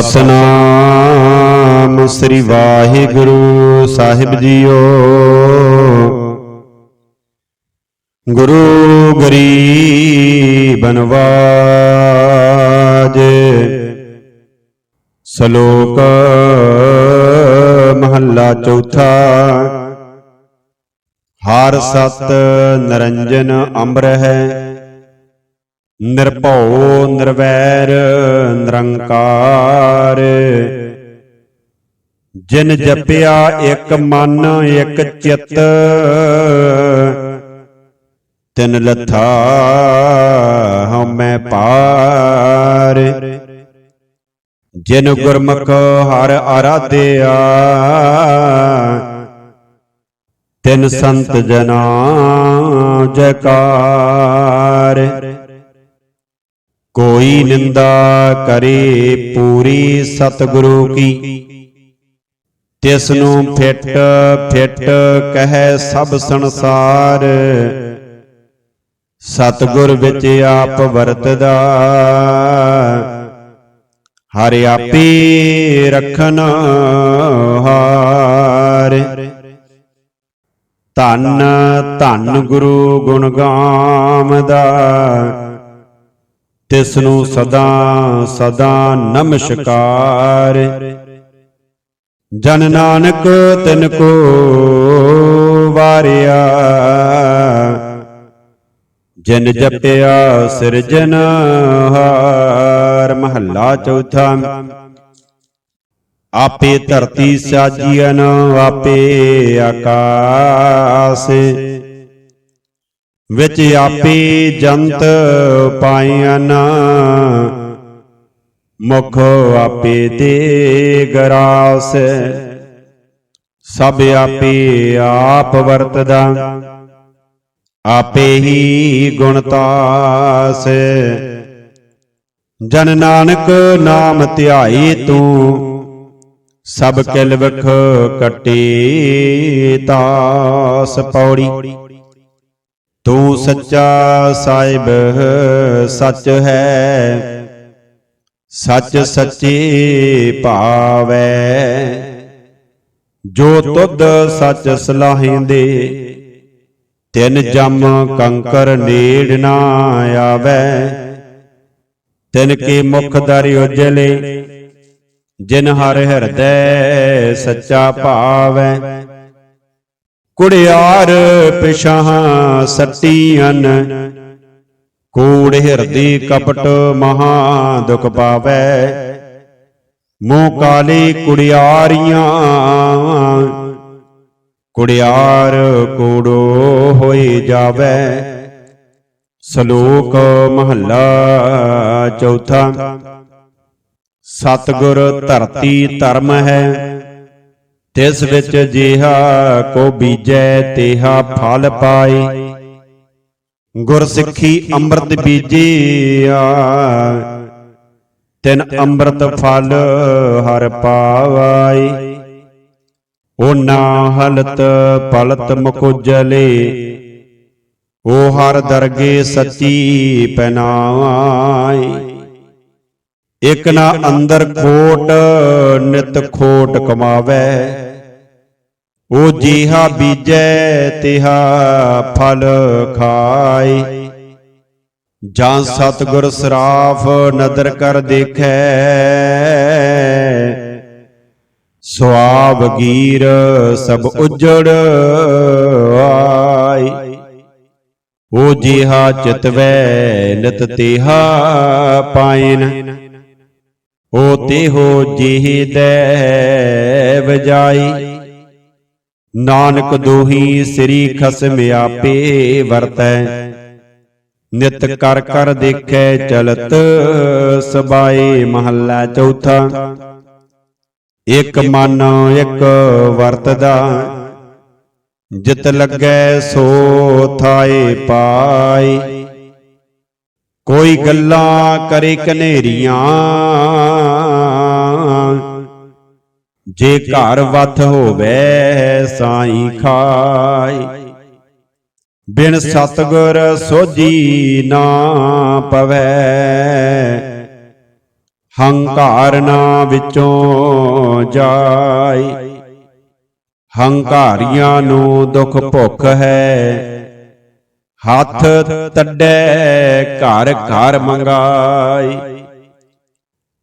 ਸਤਨਾਮ ਸ੍ਰੀ ਵਾਹਿਗੁਰੂ ਸਾਹਿਬ ਜੀਓ। ਗੁਰੂ ਗਰੀਬ ਬਨਵਾਜ ਸ਼ਲੋਕ ਮਹੱਲਾ ਚੌਥਾ। ਹਰ ਸਤ ਨਰੰਜਨ ਅੰਬਰ ਹੈ। ਨਿਰਭਉ, ਨਿਰਵੈਰ, ਨਿਰੰਕਾਰ। ਜਿਨ ਜਪਿਆ ਇੱਕ ਮਨ, ਇੱਕ ਚਿੱਤ। ਤਿਨ ਲਥਾ ਹਉਮੈ ਪਾਰ ਜਿਨ ਗੁਰਮੁਖ ਹਰ ਆਰਾਧਿਆ। ਤਿਨ ਸੰਤ ਜਨਾ ਜਕਾਰ। ਕੋਈ ਨਿੰਦਾ ਕਰੇ ਪੂਰੀ ਸਤਿਗੁਰੂ ਕੀ। ਤਿਸ ਨੂੰ ਫਿੱਟ ਫਿੱਟ ਕਹੈ ਸਭ ਸੰਸਾਰ। ਸਤਿਗੁਰ ਵਿੱਚ ਆਪ ਵਰਤਦਾ। ਹਰਿ ਆਪੇ ਰਖਨ ਹਾਰ। ਧੰਨ ਧੰਨ ਗੁਰੂ ਗੁਣ ਗਾਮਦਾ ਤਿਸ ਨੂੰ ਸਦਾ ਸਦਾ ਨਮਸਕਾਰ। ਜਨ ਨਾਨਕ ਤਿਨ ਕੋ ਵਾਰਿਆ। ਜਿਨ ਜਪਿਆ ਸਿਰਜਨ ਹਾਰ, ਮਹੱਲਾ ਚੌਥਾ। ਆਪੇ ਧਰਤੀ ਸਾਜੀਨ ਆਪੇ ਆਕਾਸ। ਵਿੱਚ ਆਪੇ ਜੰਤ ਪਾਇਨ ਮੁਖ ਆਪੇ ਦੇ ਗਰਾਸ ਸਭ ਆਪੇ ਆਪ ਵਰਤਦਾ। ਆਪੇ ਹੀ ਗੁਣਤਾਸ ਜਨ ਨਾਨਕ ਨਾਮ ਧਿਆਈ ਤੂੰ, ਸਭ ਕਿਲ ਵਖ ਕਟੇ ਤਾਸ ਪੌੜੀ। ਤੂੰ ਸੱਚਾ ਸਾਹਿਬ, ਸੱਚ ਹੈ। ਸੱਚ ਸੱਚੇ ਭਾਵੈ। ਜੋ ਤੁਧ ਸੱਚ ਸਲਾਹਿੰਦੇ ਤਿੰਨ ਜਮ ਕੰਕਰ ਨੇੜ ਨਾ ਆਵੈ। ਤਿਨ ਕੇ ਮੁਖ ਦਰ ਉਜਲੇ, ਜਿਨ ਹਰ ਹਿਰਦੈ ਸੱਚਾ ਭਾਵੈ। ਕੁੜਿਆਰ ਪਿਛਾਹ ਸੱਟੀਆਂ ਕੂੜ ਹਿਰਦੀ ਕਪਟ ਮਹਾ ਦੁਖ ਪਾਵੈ। ਮੋਹ ਕਾਲੀ ਕੁੜਿਆਰੀਆਂ। ਕੁੜਿਆਰ ਕੋੜੋ ਹੋਏ ਜਾਵੇ। ਸ਼ਲੋਕ ਮਹੱਲਾ ਚੌਥਾ। ਸਤਗੁਰ ਧਰਤੀ ਧਰਮ ਹੈ। ਤਿਸ ਵਿੱਚ ਜਿਹਾ ਕੋ ਬੀਜੈ, ਤੇਹਾ ਫਲ ਪਾਏ। ਗੁਰ ਸਿੱਖੀ ਅੰਮ੍ਰਿਤ ਬੀਜਿਆ, ਤਿਨ ਅੰਮ੍ਰਿਤ ਫਲ ਹਰ ਪਾਵਾਈ ਉਹ ਨਾ ਹਲਤ ਪਲਤ ਮੁਕੁਜਲੇ ਉਹ ਹਰ ਦਰਗੇ ਸੱਚੀ ਪੈਨਾਈ ਇਕ ਨਾ ਅੰਦਰ ਖੋਟ, ਨਿਤ ਖੋਟ ਕਮਾਵੇ। ਓ ਜਿਹਾ ਬੀਜੈ ਤਿਹਾ ਫਲ ਖਾਈ ਜਾਂ ਸਤਗੁਰ ਸਰਾਫ ਨਦਰ ਕਰ ਦੇਖੈ। ਸੁਆਬ ਗੀਰ ਸਭ ਉਜੜ ਆਈ ਓ ਜਿਹਾ ਚਿਤਵੈ ਨਿਤ ਤਿਹਾ ਪਾਇਨ। ਓ ਤੇਹੋ ਜਿਹ ਦੇਵ ਨਾਨਕ ਦੋਹੀ ਸ੍ਰੀ ਖਸਮ ਆਪੇ ਵਰਤੈ। ਨਿਤ ਕਰ ਕਰ ਦੇਖੈ ਚਲਤ ਸਬਾਏ ਮਹੱਲਾ ਚੌਥਾ। ਇਕ ਮਨ ਇਕ ਵਰਤਦਾ, ਜਿਤ ਲੱਗੈ ਸੋ ਥਾਏ ਪਾਈ ਕੋਈ ਗੱਲਾਂ ਕਰੇ ਕਨੇਰੀਆਂ ਜੇ ਘਰ ਵਤ ਹੋਵੇ ਸਾਈ ਖਾਈ। ਬਿਨ ਸਤਗੁਰ ਸੋਜੀ ਨਾ ਪਵੈ। ਹੰਕਾਰ ਨਾ ਵਿੱਚੋਂ ਜਾਈ। ਹੰਕਾਰੀਆਂ ਨੂੰ ਦੁੱਖ ਭੁੱਖ ਹੈ। ਹੱਥ ਤੱਡੇ ਘਰ ਘਰ ਮੰਗਾਈ।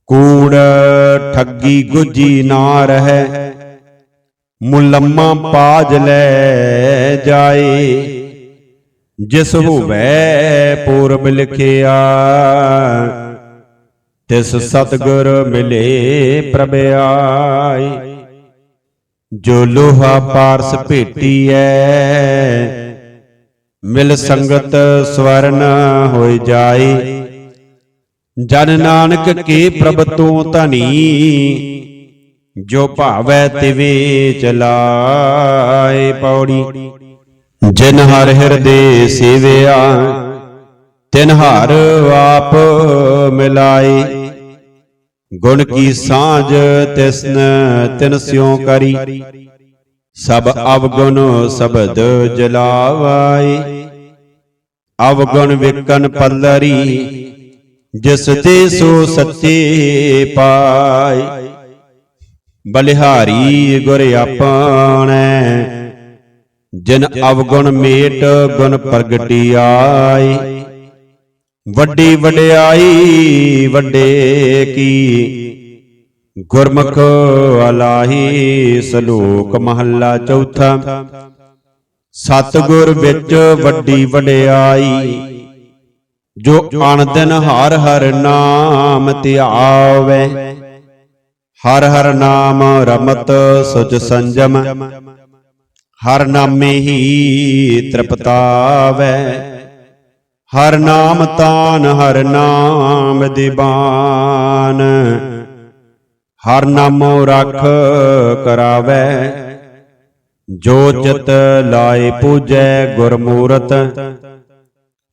ਕੂੜ ਠੱਗੀ ਗੁਜੀ ਨਾ ਰਹੈ, ਮੁਲੰਮਾ ਪਾਜ ਲੈ ਜਾਏ। ਜਿਸ ਹੋਵੇ ਪੂਰਬ ਲਿਖਿਆ, ਤਿਸ ਸਤਗੁਰ ਮਿਲੇ ਪ੍ਰਭ ਆਈ ਜੋ ਲੋਹਾ ਪਾਰਸ ਭੇਟੀ ਭੇਟੀਐ, ਮਿਲ ਸੰਗਤ ਸਵਰਨ ਹੋਇ ਜਾਏ। ਜਨ ਨਾਨਕ ਕੇ ਪ੍ਰਭ ਤੂੰ ਧਨੀ? ਜੋ ਭਾਵੈ ਤਿਵੇ ਚਲਾਏ ਪੌੜੀ। ਜਿਨ ਹਰ ਹਿਰਦੇ ਸੇਵਿਆ ਤਿਨ ਹਰ ਆਪ ਮਿਲਾਏ। ਗੁਣ ਕੀ ਸਾਂਝ ਤਿਸਨ ਤਿਨ ਸਿਉ ਕਰੀ। ਸਭ ਅਵਗੁਣ ਸ਼ਬਦ ਜਲਾਵਾਏ। ਅਵਗੁਣ ਵਿਕਨ ਪੱਲਰੀ ਜਿਸ ਤੇ ਸੋ ਸੱਚੇ ਪਾਈ ਬਲਿਹਾਰੀ ਗੁਰ ਆਪਣੈ ਜਿਨ ਅਵਗੁਣ ਮੇਟ ਗੁਣ ਪ੍ਰਗਟੀ ਆਈ ਵੱਡੀ ਵਡਿਆਈ ਵੱਡੇ ਕੀ, ਗੁਰਮੁਖ ਅਲਾਹੀ ਸਲੋਕ ਮਹੱਲਾ ਚੌਥਾ। ਸਤਿਗੁਰ ਵਿੱਚ ਵੱਡੀ ਵਡਿਆਈ ਜੋ ਅਣਦਿਨ ਹਰ ਹਰ ਨਾਮ ਧਿਆਵੇ। ਹਰ ਹਰ ਨਾਮ ਰਮਤ ਸੁਚ ਸੰਜਮ। ਹਰ ਨਾਮੇ ਹੀ ਤ੍ਰਿਪਤਾਵੈ। ਹਰ ਨਾਮ ਤਾਨ ਹਰ ਨਾਮ ਦੀਵਾਨ। ਹਰ ਨਾਮੋ ਰਖ ਕਰਾਵੈ। ਜੋ ਚਿਤ ਲਾਏ ਪੂਜੈ ਗੁਰਮੂਰਤ।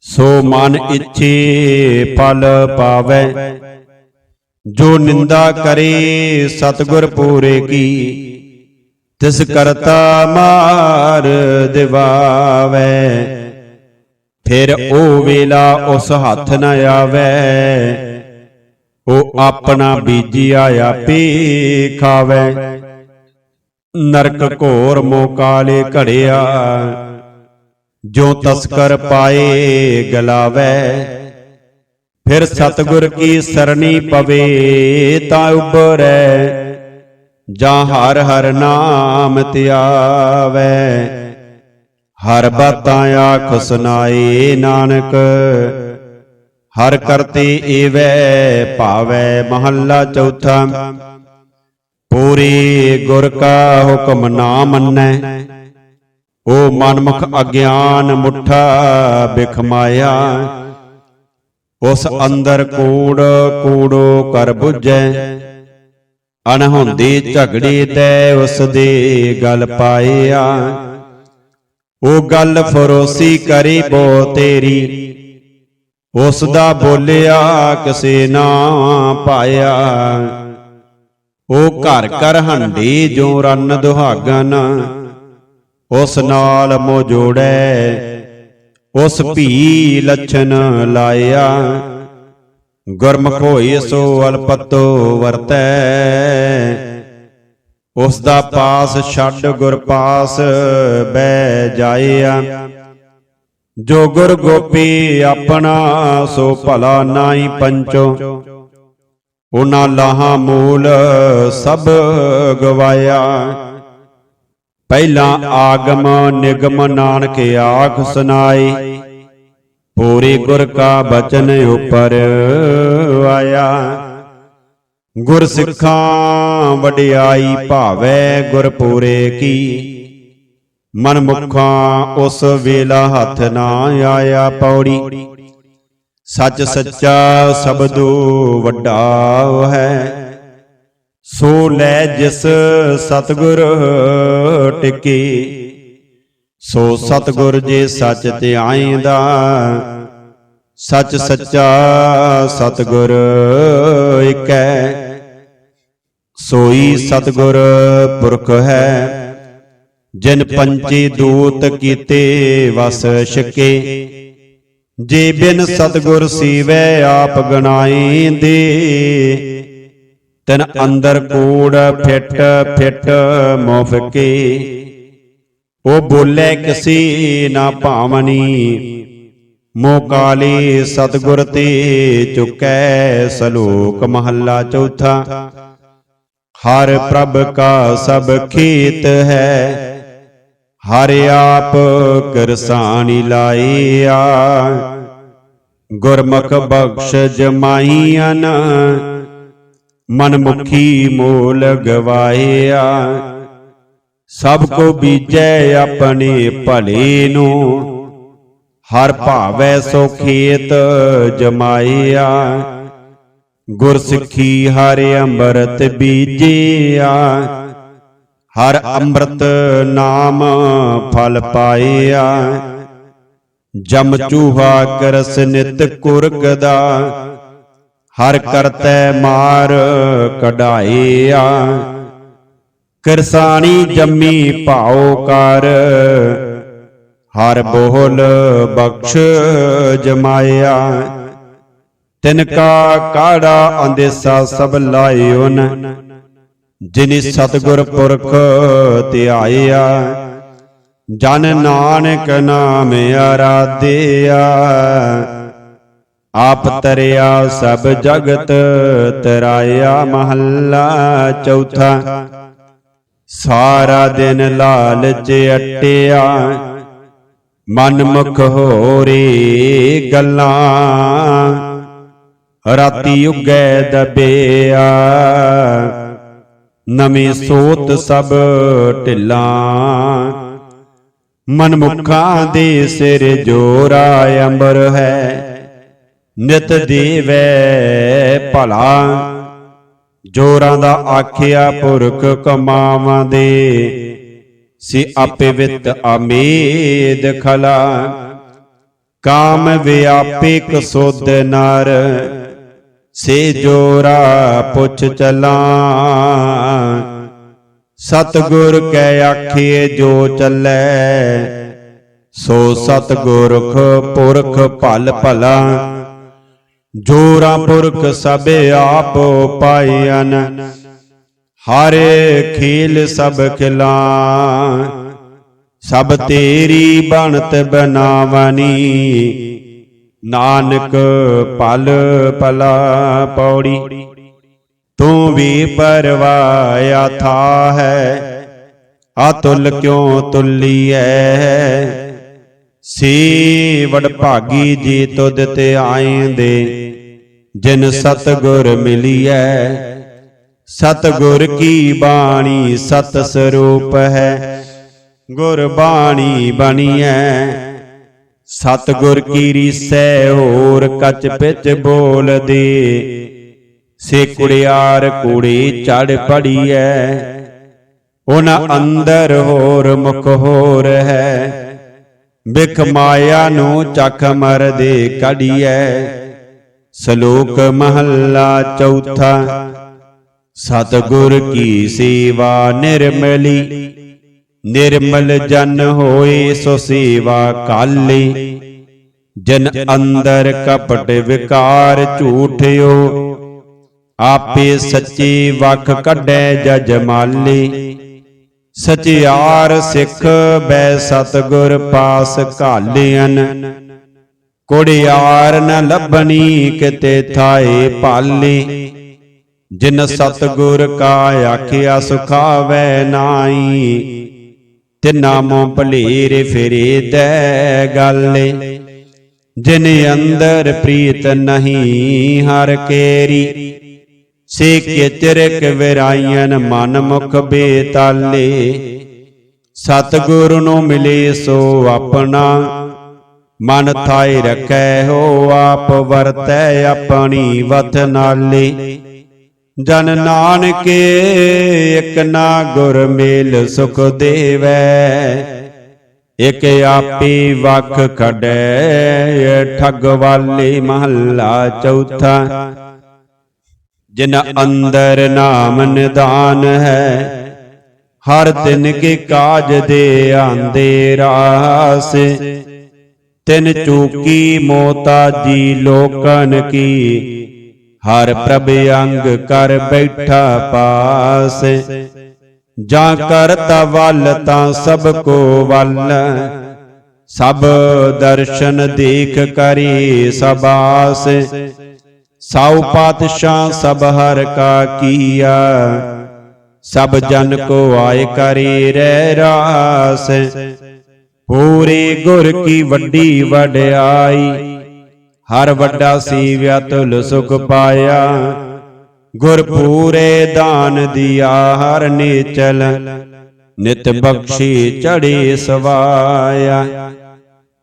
ਸੋ ਮਨ ਇੱਛੇ ਪਲ ਪਾਵੈ। ਜੋ ਨਿੰਦਾ ਕਰੇ ਸਤਗੁਰ ਪੂਰੇ ਕੀ, ਤਿਸ ਕਰਤਾ ਮਾਰ ਦਿਵਾਵੈ। ਫਿਰ ਉਹ ਵੇਲਾ ਉਸ ਹੱਥ ਨ ਆਵੈ। ਉਹ ਆਪਣਾ ਬੀਜਿਆ ਆਪੇ ਖਾਵੈ। ਨਰਕ ਘੋਰ ਮੋ ਕਾਲੇ ਘੜਿਆ। ਜੋ ਤਸਕਰ ਪਾਏ ਗਲਾਵੈ, ਫਿਰ ਸਤਗੁਰ ਕੀ ਸਰਣੀ ਪਵੇ ਤਾਂ ਉਬਰੈ ਜਾਂ ਹਰ ਹਰ ਨਾਮ ਧਿਆਵੈ ਹਰ ਬਾਤਾਂ ਆਖ ਸੁਨਾਏ ਨਾਨਕ, ਹਰ ਕਰਤੇ ਏਵੈ ਭਾਵੈ ਮਹੱਲਾ ਚੌਥਾ। ਪੂਰੀ ਗੁਰ ਕਾ ਹੁਕਮ ਨਾ ਮੰਨੈ ਓ ਮਨਮੁਖ ਅਗਿਆਨ ਮੁੱਠਾ ਬਿਖਮਾਇਆ ਉਸ ਅੰਦਰ ਕੂੜ, ਕੂੜੋ ਕਰ 부ਜੈ ਅਨਹੁੰਦੀ ਝਗੜੀ ਤੇ ਉਸ ਦੀ ਗੱਲ ਪਾਇਆ। ਉਹ ਗੱਲ ਫਰੋਸੀ ਕਰੀ ਬੋ ਤੇਰੀ। ਉਸ ਦਾ ਬੋਲਿਆ ਕਿਸੇ ਨਾ ਪਾਇਆ। ਉਹ ਘਰ ਘਰ ਹੰਡੀ ਜੋ ਰਨ ਦੁਹਾਗਨ। ਉਸ ਨਾਲ ਮੋ ਜੋੜੈ। ਉਸ ਭੀ ਲਛਨ ਲਾਇਆ। ਗੁਰਮੁਖ ਹੋਈ ਸੋ ਅਲਪਤੋ ਵਰਤੈ। ਉਸ ਦਾ ਪਾਸ ਛੱਡ ਗੁਰ ਪਾਸ ਬਹਿ ਜਾਇਆ। ਜੋ ਗੁਰ ਗੋਪੀ ਆਪਣਾ ਸੋ ਭਲਾ ਨਾਹੀ ਪੰਚੋ। ਉਹਨਾਂ ਲਾਹਾਂ ਮੂਲ ਸਭ ਗਵਾਇਆ। ਪਹਿਲਾ ਆਗਮ ਨਿਗਮ ਨਾਨਕ ਆਖ ਸੁਨਾਈ। ਪੂਰੀ ਗੁਰ ਕਾ ਬਚਨ ਉਪਰ ਆਇਆ। ਗੁਰ ਸਿੱਖਾਂ ਵਡਿਆਈ ਭਾਵੈ ਗੁਰ ਪੂਰੇ ਕੀ। ਮਨ ਮੁਖਾਂ ਉਸ ਵੇਲਾ ਹੱਥ ਨਾ ਆਇਆ ਪੌੜੀ। ਸੱਚ ਸੱਚਾ ਸਬਦੋ ਵੱਡਾ ਹੈ। ਸੋ ਲੈ ਜਿਸ ਸਤਗੁਰ ਟਿਕੀ, ਸੋ ਸਤਗੁਰ ਜੇ ਸੱਚ ਧਿਆਇਂਦਾ ਸੱਚ ਸੱਚਾ ਸਤਗੁਰ ਏਕੈ ਸੋਈ ਸਤਗੁਰ ਪੁਰਖ ਹੈ, ਜਿਨ ਪੰਚੇ ਦੂਤ ਕੀਤੇ ਵਸ ਛਕੇ। ਜੇ ਬਿਨ ਸਤਗੁਰ ਸੀਵੈ ਆਪ ਗਣਾਏ ਦੇ ਤਨ ਅੰਦਰ ਕੂੜ ਫਿੱਟ ਫਿੱਟ ਮੁਫਕੇ। ਉਹ ਬੋਲੇ ਕਿਸੀ ਨਾ ਭਾਵਨੀ। ਮੋ ਕਾਲੀ ਸਤਗੁਰ ਤੇ ਚੁਕੈ ਸਲੋਕ ਮਹੱਲਾ ਚੌਥਾ। ਹਰ ਪ੍ਰਭ ਕਾ ਸਭ ਖੇਤ ਹੈ, ਹਰ ਆਪ ਕਰਸਾਨੀ ਲਾਇਆ। ਗੁਰਮੁਖ ਬਖਸ਼ ਜਮਾਈਆਂ ਮਨਮੁਖੀ ਮੁਖੀ ਮੋਲ ਗਵਾਇਆ। ਸਭ ਕੋ ਬੀਜੈ ਆਪਣੇ ਭਲੇ ਨੂੰ। ਹਰ ਭਾਵੈ ਸੋ ਖੇਤ ਜਮਾਇਆ। ਗੁਰ ਸਿੱਖੀ ਹਰ ਅੰਮ੍ਰਿਤ ਬੀਜਿਆ। ਹਰ ਅੰਮ੍ਰਿਤ ਨਾਮ ਫਲ ਪਾਇਆ। ਜਮ ਚੂਹਾ ਕਰਸ ਨਿਤ ਕੁਰਗਦਾ ਹਰ ਕਰਤੈ ਮਾਰ ਕਢਾਇਆ ਕਿਰਸਾਨੀ ਜੰਮੀ ਭਾਉ ਕਰ। ਹਰ ਬੋਲ ਬਖਸ਼ ਜਮਾਇਆ। ਤਿਨ ਕਾ ਕਾੜਾ ਅੰਦੇਸਾ ਸਭ ਲਾਇਓਨ। ਜਿਨੀ ਸਤਗੁਰ ਪੁਰਖ ਧਿਆਇਆ। ਜਨ ਨਾਨਕ ਨਾਮ ਆਰਾਧਿਆ। ਆਪ ਤਰਿਆ ਸਭ ਜਗਤ ਤਰਾਇਆ ਮਹੱਲਾ ਚੌਥਾ। ਸਾਰਾ ਦਿਨ ਲਾਲਚ ਅਟਿਆ ਮਨ ਮੁਖ ਹੋਰੇ ਗੱਲਾਂ। ਰਾਤੀ ਉਗੈ ਦਬਿਆ, ਨਵੇਂ ਸੋਤ ਸਭ ਢਿੱਲਾਂ। ਮਨਮੁਖਾਂ ਦੇ ਸਿਰ ਜੋਰਾ ਅੰਬਰ ਹੈ ਨਿਤ ਦੇਵੈ ਭਲਾ। ਜੋਰਾਂ ਦਾ ਆਖਿਆ ਪੁਰਖ ਕਮਾਵਾਂ ਦੇ। ਸੀ ਆਪੇ ਵਿਤ ਆਮੇਦ ਖਲਾ। ਕਾਮ ਵਿਆਪਿਕ ਸੁਧ ਨਰ। ਸੇ ਜੋਰਾ ਪੁੱਛ ਚਲਾ। ਸਤਗੁਰ ਕੈ ਆਖੀਏ ਜੋ ਚੱਲੈ। ਸੋ ਸਤਗੁਰਖ ਪੁਰਖ ਭਲ ਭਲਾ। ਜੋਰਾ ਪੁਰਖ ਸਭ ਆਪ ਪਾਇਨ ਹਰੇ ਖੇਲ ਸਭ ਖਿਲਾ ਸਭ ਤੇਰੀ ਬਣਤ ਬਨਾਵਨੀ ਨਾਨਕ ਪਲ ਪਲਾ ਪੌੜੀ। ਤੂੰ ਵੀ ਪਰਵਾਇਆ ਥਾ ਹੈ ਅਤੁਲ ਕਿਉ ਤੁਲੀਐ? ਸੀ ਵਡ ਭਾਗੀ ਜੀ ਤੁਧ ਤੇ ਆਏ ਦੇ ਜਿਨ ਸਤਗੁਰ ਮਿਲੀਐ, ਸਤਗੁਰ ਕੀ ਬਾਣੀ ਸਤ ਸਰੂਪ ਹੈ? ਗੁਰ ਬਾਣੀ ਬਣੀਐ, ਸਤਗੁਰ ਕੀ ਰੀਸੈ, ਹੋਰ ਕਚ ਪਿਚ ਬੋਲਦੇ। ਸੇ ਕੁੜਿਆਰ ਕੂੜੀ ਚੜ ਪੜੀਐ ਉਹਨਾਂ ਅੰਦਰ ਹੋਰ ਮੁਖ ਹੋਰ ਹੈ। ਬਿਖ ਮਾਇਆ ਨੂੰ ਚਖ ਮਰਦੇ ਕੜੀਐ ਸ਼ਲੋਕ ਮਹੱਲਾ ਚੌਥਾ। ਸਤਗੁਰ ਕੀ ਸੇਵਾ ਨਿਰਮਲੀ। ਨਿਰਮਲ ਜਨ ਹੋਏ ਸੋ ਸੇਵਾ ਕਾਲੀ। ਜਨ ਅੰਦਰ ਕਪਟ ਵਿਕਾਰ ਝੂਠਿਓ। ਆਪੇ ਸੱਚੇ ਵਖ ਕੱਢੈ ਜਜ ਮਾਲੀ। ਸਚਿਆਰ ਸਿੱਖ ਬੈ ਸਤਗੁਰ ਪਾਸ ਘਾਲਿਆਨ ਕੁੜਿਆਰ ਨ ਲੱਭਣੀ ਕਿਤੇ ਥਾਏ ਪਾਲੇ। ਜਿਨ ਸਤਗੁਰ ਕਾ ਆਖਿਆ, ਸੁਖਾਵੈ ਨਾਈ ਤਿਨਾ ਮੋ ਭਲੇਰੇ ਫਿਰੇ ਤੈ ਗਾਲੇ। ਜਿਨ ਅੰਦਰ ਪ੍ਰੀਤ ਨਹੀਂ ਹਰ ਕੇਰੀ। ਸੇ ਕਿਚਰਕ ਵਿਰਾਈਨ ਮਨ ਮੁਖ ਬੇਤਾਲੇ। ਸਤਗੁਰ ਨੂੰ ਮਿਲੇ ਸੋ ਆਪਣਾ। ਮਨ ਥਾਇ ਰਖੈ ਹੋ ਆਪ ਵਰਤੈ ਆਪਣੀ ਵਤ ਨਾਲੇ। ਜਨ ਨਾਨਕੇ ਇਕ ਨਾ ਗੁਰ ਮੇਲ ਸੁਖ ਦੇਵੈ। ਇਕ ਆਪੇ ਵਖ ਖੜੈ ਠਗ ਵਾਲੇ ਮਹੱਲਾ ਚੌਥਾ। ਜਿਨ ਅੰਦਰ ਨਾਮ ਨਿਦਾਨ ਹੈ, ਹਰ ਦਿਨ ਕੇ ਕਾਜ ਦੇ ਆਂਦੇ ਰਾਸ। ਤਿਨ ਚੂਕੀ ਮੋਤਾਜੀ ਲੋਕਨ ਕੀ। ਹਰ ਪ੍ਰਭ ਅੰਗ ਕਰ ਬੈਠਾ ਪਾਸ। ਜਾਂ ਕਰਤਾ ਵੱਲ ਤਾਂ ਸਭ ਕੋ ਵੱਲ। ਸਭ ਦਰਸ਼ਨ ਦੇਖ ਕਰੀ ਸਬਾਸ। ਸੌ ਪਾਤਸ਼ਾਹ ਸਭ ਹਰ ਕਾ ਕੀਆ। ਸਭ ਜਨ ਕੋ ਆਏ ਕਰੀ ਰਹਿ ਰਾਸ। ਪੂਰੇ ਗੁਰ ਕੀ ਵੱਡੀ ਵਡਿਆਈ। ਹਰ ਵੱਡਾ ਸੀਵਿਆ ਤੁਲ ਸੁਖ ਪਾਇਆ। ਗੁਰ ਪੂਰੇ ਦਾਨ ਦਿਆ ਹਰ ਨੀਚਲ। ਨਿਤ ਬਖਸ਼ੀ ਚੜੀ ਸਵਾਇਆ।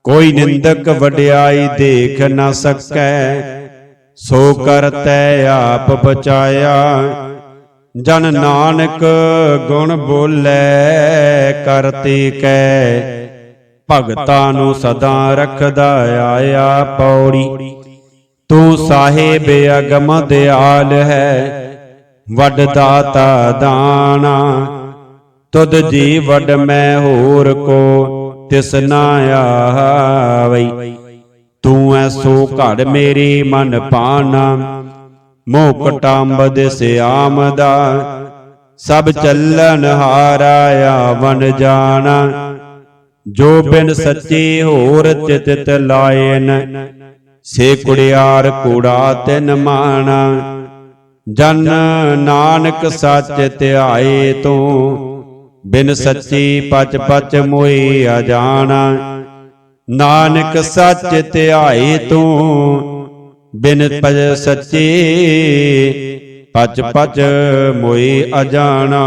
ਕੋਈ ਨਿੰਦਕ ਵਡਿਆਈ ਦੇਖ ਨਾ ਸਕੈ। ਸੋ ਕਰਤੈ ਆਪ ਬਚਾਇਆ। ਜਨ ਨਾਨਕ ਗੁਣ ਬੋਲੇ, ਕਰਤੇ ਕੈ। ਭਗਤਾਂ ਨੂੰ ਸਦਾ ਰੱਖਦਾ ਆਇਆ ਪੌੜੀ। ਤੂੰ ਸਾਹਿਬ ਅਗਮ ਦਿਆਲ ਹੈ, ਵੱਡ ਦਾਤਾ ਦਾਣਾ। ਤੁਧ ਜੀ ਵੱਡ ਮੈਂ ਹੋਰ ਕੋ, ਤਿਸ ਨਾ ਆਵਈ। ਤੂੰ ਐਸੋ ਘੜ ਮੇਰੀ ਮਨ ਪਾਣਾ ਮੋਕਟੰਬ ਦਿਸ ਦਾ ਸਭ ਚੱਲਨ ਹਾਰਾ ਆਵਨ ਜਾਣਾ। ਜੋ ਬਿਨ ਸੱਚੀ ਹੋਰ ਚਿਤ ਲਾਇਨ, ਸੇ ਕੁੜਿਆਰ ਕੂੜਾ ਤਿਨ ਮਾਣਾ। ਜਨ ਨਾਨਕ ਸੱਚ ਧਿਆਏ ਤੂੰ, ਬਿਨ ਸੱਚੀ ਪਚ ਪਚ ਮੋਈ ਅਜਾਣਾ। ਨਾਨਕ ਸੱਚ ਧਿਆਏ ਤੂੰ, ਬਿਨ ਪਜ ਸੱਚੀ ਪਚ ਪਚ ਮੋਈ ਅਜਾਣਾ।